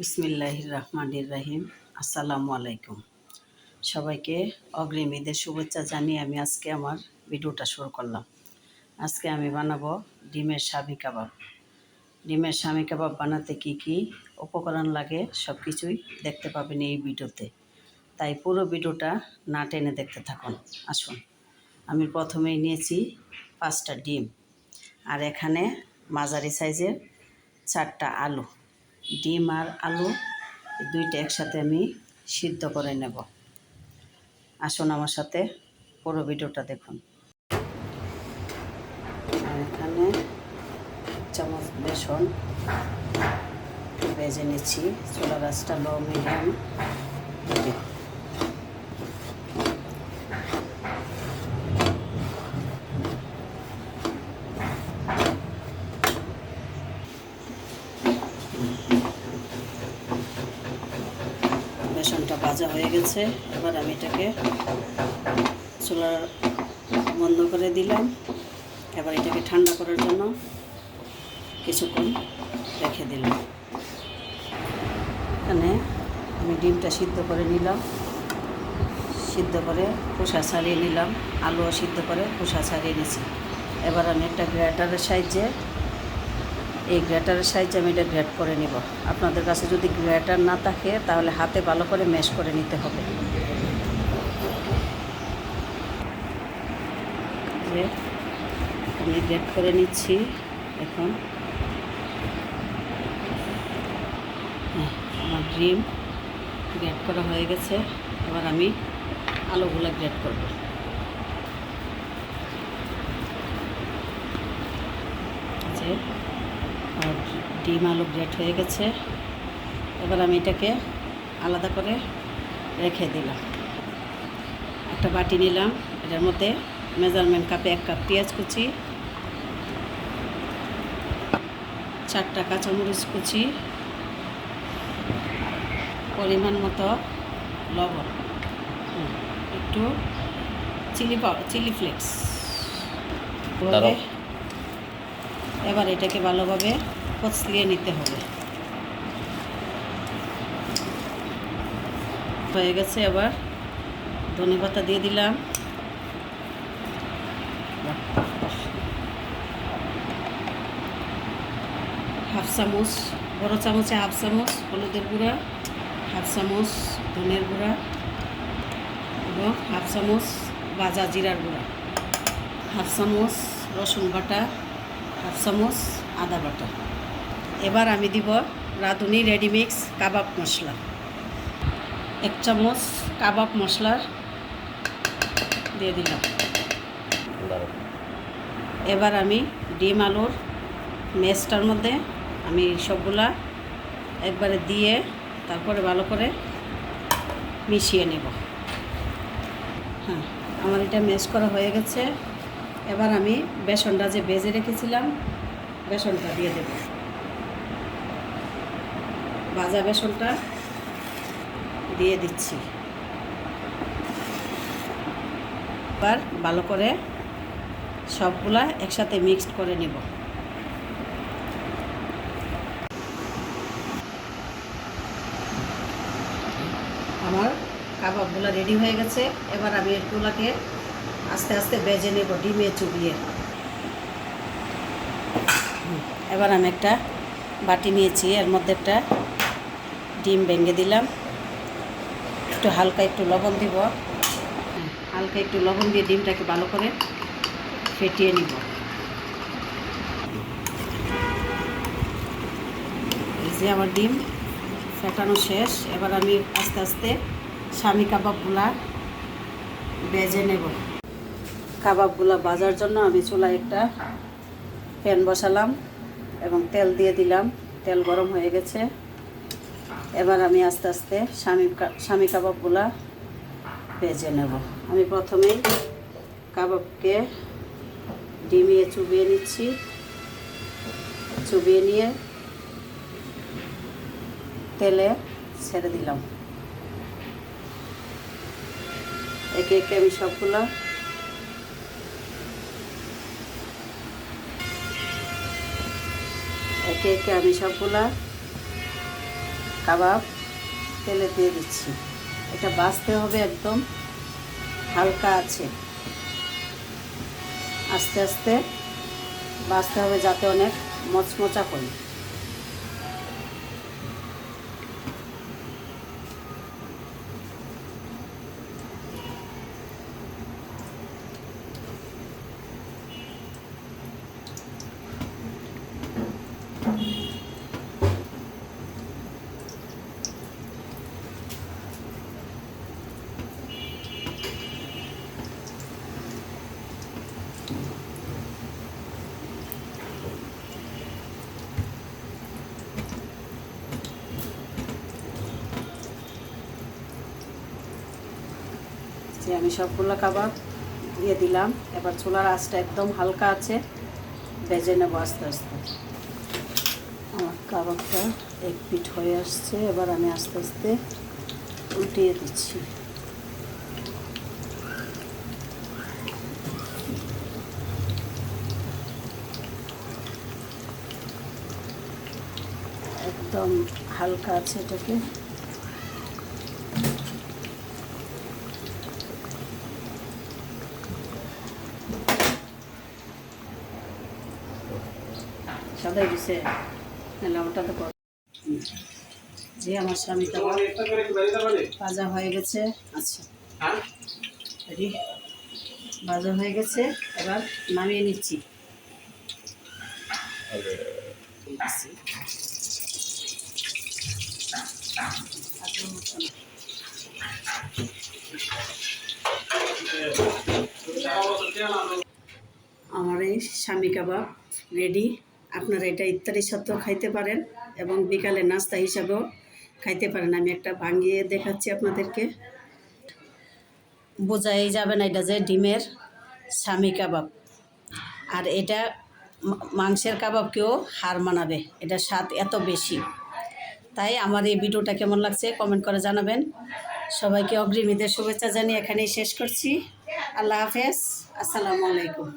বিসমিল্লাহির রহমানির রাহিম। আসসালামু আলাইকুম। সবাইকে অগ্রিম ঈদের শুভেচ্ছা জানিয়ে আমি আজকে আমার ভিডিওটা শুরু করলাম। আজকে আমি বানাবো ডিমের স্বামী কাবাব। ডিমের স্বামী কাবাব বানাতে কি কি উপকরণ লাগে সব কিছুই দেখতে পাবেন এই ভিডিওতে। তাই পুরো ভিডিওটা না টেনে দেখতে থাকুন। আসুন। আমি প্রথমেই নিয়েছি পাঁচটা ডিম। আর এখানে মাঝারি সাইজের চারটা আলু। ডিম আর আলু দুইটা একসাথে আমি সিদ্ধ করে নেব। আসুন আমার সাথে পুরো ভিডিওটা দেখুন। এখানে চামচ বেসন ভেজে নিচ্ছি। চোলা গাছটা লো মিডিয়াম বেসনটা ভাজা হয়ে গেছে। এবার আমি এটাকে চুলা বন্ধ করে দিলাম। এবার এটাকে ঠান্ডা করার জন্য কিছুক্ষণ রেখে দিলাম। এখানে আমি ডিমটা সিদ্ধ করে নিলাম। সিদ্ধ করে খোসা ছাড়িয়ে নিলাম। আলুও সিদ্ধ করে খোসা ছাড়িয়ে নিয়েছি এবার আমি একটা গ্রেটারের সাহায্যে এই গ্রেটারের সাহায্যে আমি এটা গ্রেট করে নিব। আপনাদের কাছে যদি গ্রেটার না থাকে তাহলে হাতে ভালো করে ম্যাশ করে নিতে হবে। আমি গ্রেট করে নিচ্ছি এখন। হ্যাঁ, আমার ড্রিম গ্রেট করা হয়ে গেছে। এবার আমি আলুগুলো গ্রেট করব। আর ডিম আলু গ্রেট হয়ে গেছে। এবার আমি এটাকে আলাদা করে রেখে দিলাম। একটা বাটি নিলাম এটার মধ্যে মেজারমেন্ট কাপে এক কাপ পেঁয়াজ কুচি চারটা কাঁচামরিচ কুচি পরিমাণ মতো লবণ একটু চিলি চিলি ফ্লেক্স। এবার এটাকে ভালোভাবে কচলিয়ে নিতে হবে। হয়ে গেছে এবার। ধনে পাতা দিয়ে দিলাম। হাফ চামচ, বড় চামচে হাফ চামচ হলুদের গুঁড়া, হাফ চামচ ধনের গুঁড়া এবং হাফ চামচ ভাজা জিরার গুঁড়া। হাফ চামচ রসুন বাটা, হাফ চামচ আদা বাটা। এবার আমি দিব রাঁধুনি রেডিমিক্স কাবাব মশলা। এক চামচ কাবাব মশলার দিয়ে দিলাম। এবার আমি ডিম আলুর মেসটার মধ্যে আমি সবগুলা একবারে দিয়ে তারপরে ভালো করে মিশিয়ে নেব। হ্যাঁ আমার এটা মেশ করা হয়ে গেছে। এবার আমি বেসনটা যে বেজে রেখেছিলাম, বেসনটা দিয়ে দেব। ভাজা বেসনটা দিয়ে দিচ্ছি। এবার ভালো করে সবগুলা একসাথে মিক্সড করে নেব। আমার কাবাবগুলো রেডি হয়ে গেছে। এবার আমি এগুলাকে আস্তে আস্তে বেজে নেব ডিমে চুবিয়ে। এবার আমি একটা বাটি নিয়েছি, এর মধ্যে একটা ডিম ভেঙে দিলাম। একটু হালকা একটু লবণ দিব। হালকা একটু লবণ দিয়ে ডিমটাকে ভালো করে ফেটিয়ে নিব। এই যে আমার ডিম ফেটানো শেষ। এবার আমি আস্তে আস্তে স্বামী কাবাবগুলা বেজে নেব। কাবাবগুলা বাজার জন্য আমি চুলায় একটা প্যান বসালাম এবং তেল দিয়ে দিলাম। তেল গরম হয়ে গেছে। এবার আমি আস্তে আস্তে স্বামী স্বামী কাবাবগুলা ভেজে নেব। আমি প্রথমেই কাবাবকে ডিমিয়ে চুবিয়ে নিচ্ছি। চুবিয়ে নিয়ে তেলে ছেড়ে দিলাম। একে একে আমি সবগুলো একে একে আমি সবগুলা কাবাব তেলে দিয়ে দিচ্ছি। এটা বাছতে হবে একদম হালকা আছে। আস্তে আস্তে বাছতে হবে যাতে অনেক মচমচা করে। যে আমি সবগুলো কাবাব দিয়ে দিলাম। এবার চুলার আঁচটা একদম হালকা আছে। বেজে নেব আস্তে আস্তে। আমার কাবাবটা এক পিঠ হয়ে আসছে। এবার আমি আস্তে আস্তে উল্টিয়ে দিচ্ছি। একদম হালকা আছে এটাকে। সাদাই দিছে। ওটা তো যে আমার স্বামী ভাজা হয়ে গেছে। আচ্ছা। রেডি। ভাজা হয়ে গেছে। এবার নামিয়ে নিচ্ছি। আমার এই স্বামী কাবাব রেডি। আপনারা এটা ইত্যাদি সাথেও খাইতে পারেন এবং বিকালে নাস্তা হিসাবেও খাইতে পারেন। আমি একটা ভাঙিয়ে দেখাচ্ছি আপনাদেরকে। বোঝাই যাবে না এটা যে ডিমের স্বামী কাবাব। আর এটা মাংসের কাবাবকেও হার মানাবে। এটা স্বাদ এত বেশি। তাই আমার এই ভিডিওটা কেমন লাগছে কমেন্ট করে জানাবেন। সবাইকে অগ্রিমীদের শুভেচ্ছা জানিয়ে এখানেই শেষ করছি। আল্লাহ হাফেজ। আসসালামু আলাইকুম।